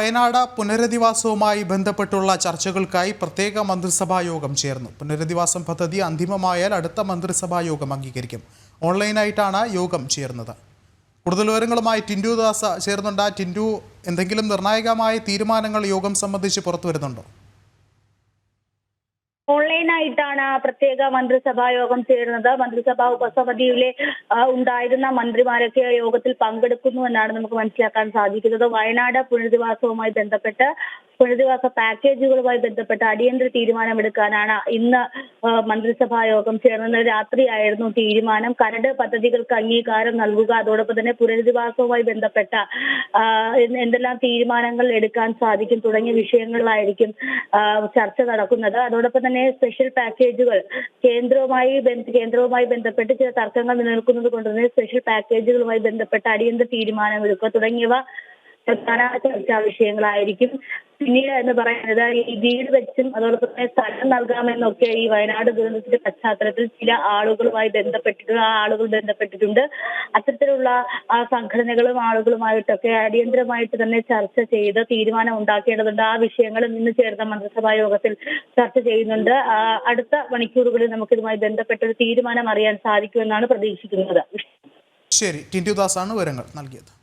വയനാട് പുനരധിവാസവുമായി ബന്ധപ്പെട്ടുള്ള ചർച്ചകൾക്കായി പ്രത്യേക മന്ത്രിസഭാ യോഗം ചേർന്നു. പുനരധിവാസം പദ്ധതി അന്തിമമായാൽ അടുത്ത മന്ത്രിസഭാ യോഗം അംഗീകരിക്കും. ഓൺലൈനായിട്ടാണ് യോഗം ചേർന്നത്. കൂടുതൽ വിവരങ്ങളുമായി ടിൻഡു ദാസ് ചേർന്നുണ്ട്. ടിൻഡു എന്തെങ്കിലും നിർണായകമായ തീരുമാനങ്ങൾ യോഗം സംബന്ധിച്ച് പുറത്തു വരുന്നുണ്ടോ ഓൺലൈനായിട്ടാണ് പ്രത്യേക മന്ത്രിസഭാ യോഗം ചേരുന്നത്. മന്ത്രിസഭാ ഉപസമിതിയിലെ ഉണ്ടായിരുന്ന മന്ത്രിമാരൊക്കെ യോഗത്തിൽ പങ്കെടുക്കുന്നു എന്നാണ് നമുക്ക് മനസ്സിലാക്കാൻ സാധിക്കുന്നത്. വയനാട് പുനരധിവാസവുമായി ബന്ധപ്പെട്ട് പുനരധിവാസ പാക്കേജുകളുമായി ബന്ധപ്പെട്ട അടിയന്തര തീരുമാനമെടുക്കാനാണ് ഇന്ന് മന്ത്രിസഭാ യോഗം ചേർന്നത്. രാത്രിയായിരുന്നു തീരുമാനം. കരട് പദ്ധതികൾക്ക് അംഗീകാരം നൽകുക അതോടൊപ്പം തന്നെ പുനരധിവാസവുമായി ബന്ധപ്പെട്ട എന്തെല്ലാം തീരുമാനങ്ങൾ എടുക്കാൻ സാധിക്കും തുടങ്ങിയ വിഷയങ്ങളിലായിരിക്കും ചർച്ച നടക്കുന്നത്. അതോടൊപ്പം തന്നെ സ്പെഷ്യൽ പാക്കേജുകൾ കേന്ദ്രവുമായി കേന്ദ്രവുമായി ബന്ധപ്പെട്ട് ചില തർക്കങ്ങൾ നിലനിൽക്കുന്നത് കൊണ്ട് തന്നെ സ്പെഷ്യൽ പാക്കേജുകളുമായി ബന്ധപ്പെട്ട അടിയന്തര തീരുമാനമെടുക്കുക തുടങ്ങിയവ പ്രധാന ചർച്ചാ വിഷയങ്ങളായിരിക്കും. പിന്നീട് എന്ന് പറയുന്നത് ഈ വീട് വെച്ചും അതോടൊപ്പം തന്നെ സ്ഥലം നൽകാമെന്നൊക്കെ ഈ വയനാട് ദുരന്തത്തിന്റെ പശ്ചാത്തലത്തിൽ ചില ആളുകളുമായി ബന്ധപ്പെട്ടിട്ടുണ്ട് ആ ആളുകൾ ബന്ധപ്പെട്ടിട്ടുണ്ട്. അത്തരത്തിലുള്ള സംഘടനകളും ആളുകളുമായിട്ടൊക്കെ അടിയന്തരമായിട്ട് തന്നെ ചർച്ച ചെയ്ത് തീരുമാനം ഉണ്ടാക്കേണ്ടതുണ്ട്. ആ വിഷയങ്ങൾ ഇന്ന് ചേർന്ന മന്ത്രിസഭാ യോഗത്തിൽ ചർച്ച ചെയ്യുന്നുണ്ട്. അടുത്ത മണിക്കൂറുകളിൽ നമുക്കിതുമായി ബന്ധപ്പെട്ട ഒരു തീരുമാനം അറിയാൻ സാധിക്കുമെന്നാണ് പ്രതീക്ഷിക്കുന്നത്. ശരി. ടിൻഡുദാസാണ് വിവരങ്ങൾ നൽകിയത്.